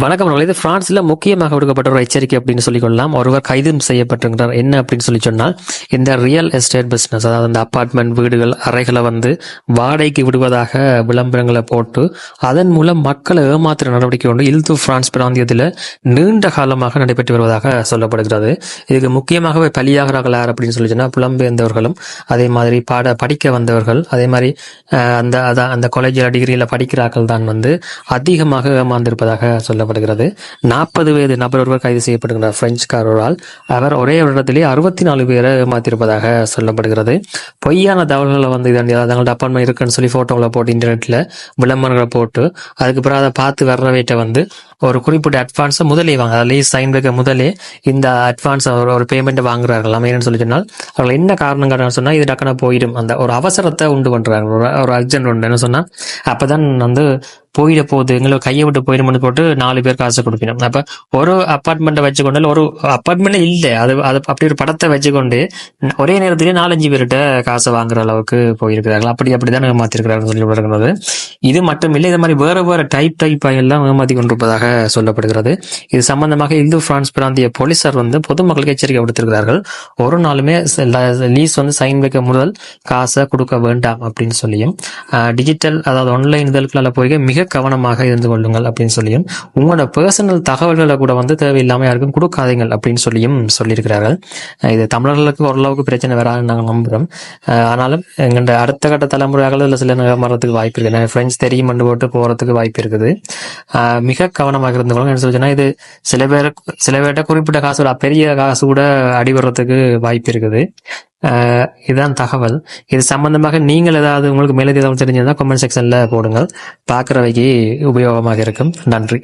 வணக்கம் இது பிரான்ஸ்ல முக்கியமாக விடுக்கப்பட்ட ஒரு எச்சரிக்கை அப்படின்னு சொல்லிக்கொள்ளலாம். ஒருவர் கைது செய்யப்பட்டிருக்கிறார். என்ன அப்படின்னு சொல்லி சொன்னால் இந்த ரியல் எஸ்டேட் பிசினஸ் அதாவது இந்த அப்பார்ட்மெண்ட் வீடுகள் அறைகளை வந்து வாடகைக்கு விடுவதாக விளம்பரங்களை போட்டு அதன் மூலம் மக்களை ஏமாத்துற நடவடிக்கை ஒன்று இல்து பிரான்ஸ் பிராந்தியத்தில் நீண்ட காலமாக நடைபெற்று வருவதாக சொல்லப்படுகிறது. இதுக்கு முக்கியமாகவே பலியாகிறார்கள் யார் அப்படின்னு சொல்லி சொன்னால் புலம்பெயர்ந்தவர்களும் அதே மாதிரி பாட படிக்க வந்தவர்கள் அதே மாதிரி அந்த அதான் அந்த காலேஜில் டிகிரியில் படிக்கிறார்கள் தான் வந்து அதிகமாக ஏமாந்திருப்பதாக சொல்லப்படுகிறது. நாற்பது வயது நபர் ஒருவர் கைது செய்யப்படுகிறார் பிரெஞ்சுக்காரரால் அவர் ஒரே வருடத்திலே அறுபத்தி நாலு பேரை ஏமாத்திருப்பதாக சொல்லப்படுகிறது. பொய்யான தகவல்களை வந்து இதன் தங்களோட இருக்குன்னு சொல்லி போட்டோவில் போட்டு இன்டர்நெட்ல விளம்பரங்களை போட்டு அதுக்கு பிறகு அதை பார்த்து வர்றவைட்ட வந்து ஒரு குறிப்பிட்ட அட்வான்ஸை முதலே வாங்க. அதில் சைன் வைக்க முதலே இந்த அட்வான்ஸ் ஒரு ஒரு பேமெண்ட் வாங்குறார்கள். ஏன்னு சொல்லி சொன்னால் அவர்கள் என்ன காரணம் காரணம் சொன்னால் இது டக்குன போயிடும். அந்த ஒரு அவசரத்தை உண்டு பண்றாங்க. ஒரு ஒரு அர்ஜென்ட் உண்டு என்ன சொன்னா அப்பதான் வந்து போயிட போகுது எங்களை கையை விட்டு போயிடும்னு போட்டு நாலு பேர் காசு கொடுக்கணும். அப்ப ஒரு அப்பார்ட்மெண்ட்டை வச்சுக்கொண்டு ஒரு அப்பார்ட்மெண்ட் இல்லை. அது அது அப்படி ஒரு படத்தை வச்சுக்கொண்டு ஒரே நேரத்திலே நாலஞ்சு பேர்கிட்ட காசை வாங்குற அளவுக்கு போயிருக்கிறார்கள். அப்படி அப்படிதான் ஏமாத்திருக்கிறார்கள் சொல்லி இது மட்டும் இல்லை இது மாதிரி வேற வேற டைப் டைப் எல்லாம் ஏமாத்தி கொண்டிருப்பதாக சொல்லப்படுகிறது. இது சம்பந்தமாக இந்து பிரான்ஸ் பிராந்திய போலீசார் வந்து பொதுமக்களுக்கு எச்சரிக்கை விடுத்திருக்கிறார்கள். ஒரு நாளுமே லீஸ் வந்து சைன் வைக்க முதல் காசை கொடுக்க வேண்டாம் அப்படின்னு சொல்லியும் டிஜிட்டல் அதாவது ஆன்லைன் இதழ்களால் போய் மிக கவனமாக இருந்து கொள்ளுங்கள் அப்படின்னு சொல்லியும் உங்களோட பர்சனல் தகவல்களை கூட வந்து தேவையில்லாமல் யாருக்கும் கொடுக்காதீங்கள் அப்படின்னு சொல்லியும் சொல்லியிருக்கிறார்கள். இது தமிழர்களுக்கு ஓரளவுக்கு பிரச்சனை வராதுன்னு நாங்கள் நம்புகிறோம் ஆனாலும் எங்கள்கிட்ட அடுத்த கட்ட தலைமுறையாக இல்லை சில மரத்துக்கு வாய்ப்பு இருக்குது. நான் ஃப்ரெண்ட்ஸ் தெரியும் போட்டு போகிறதுக்கு வாய்ப்பு இருக்குது. மிக கவனமாக இருந்து கொள்ளுங்க என்ன சொல்லி இது சில பேர் சில பேர்கிட்ட குறிப்பிட்ட காசு பெரிய காசு கூட அடிபடுறதுக்கு வாய்ப்பு இருக்குது. இதுதான் தகவல். இது சம்பந்தமாக நீங்கள் ஏதாவது உங்களுக்கு மேலதிக தகவல் தெரிஞ்சிருந்தால் கமெண்ட் செக்ஷன்ல போடுங்கள். பார்க்குறவைக்கு உபயோகமாக இருக்கும். நன்றி.